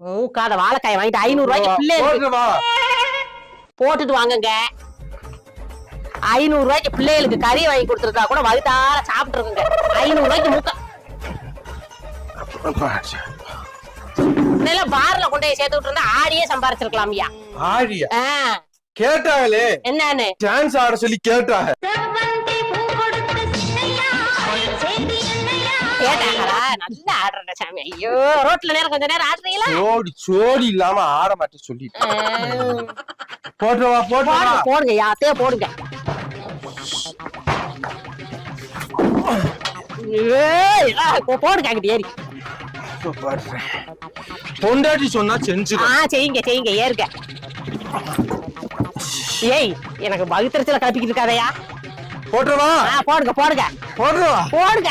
மூக்காத வாழைக்காய் வாங்கிட்டு ஐநூறு ரூபாய்க்கு பிள்ளைகளுக்கு போட்டுட்டு வாங்குங்க. ஐநூறு ரூபாய்க்கு பிள்ளைகளுக்கு கறி வாங்கி கொடுத்துருக்கா கூட வகுத்தார சாப்பிட்டு இருக்குங்க ஐநூறு ரூபாய்க்கு மூக்க. இதெல்லாம் பார்ல கொண்டு போய் சேர்த்து விட்டு இருந்தா ஆடியே சம்பாரிச்சிருக்கலாம் ஐயா ஆடியா கேட்டாங்களே என்னன்னு? டான்ஸ் ஆட சொல்லி கேட்டாங்க. கேட்டாங்களா? நல்லா ஆடுறேன் சாமி. ஐயோ ரோட்ல நேரம் கொஞ்ச நேரம் ஆடுறீங்களா? சோடி சோடி இல்லாம ஆட மாட்டேன் சொல்லி ஆ, போட்டுவா போட்டுவா போடுங்க யாத்தையோ போடுங்க. போடுங்க அங்கிட்டு ஏறி. பொண்டாட்டி சொன்னா செஞ்சிடும் ஆ செய்யுங்க செய்யுங்க ஏறுங்க. ஏய் எனக்கு பகுத்தறிச்சல கலப்பிக்கிட்டு இருக்காதயா. போட்டுவா ஆ போடுங்க போடுங்க. போட்டுவா போடுங்க.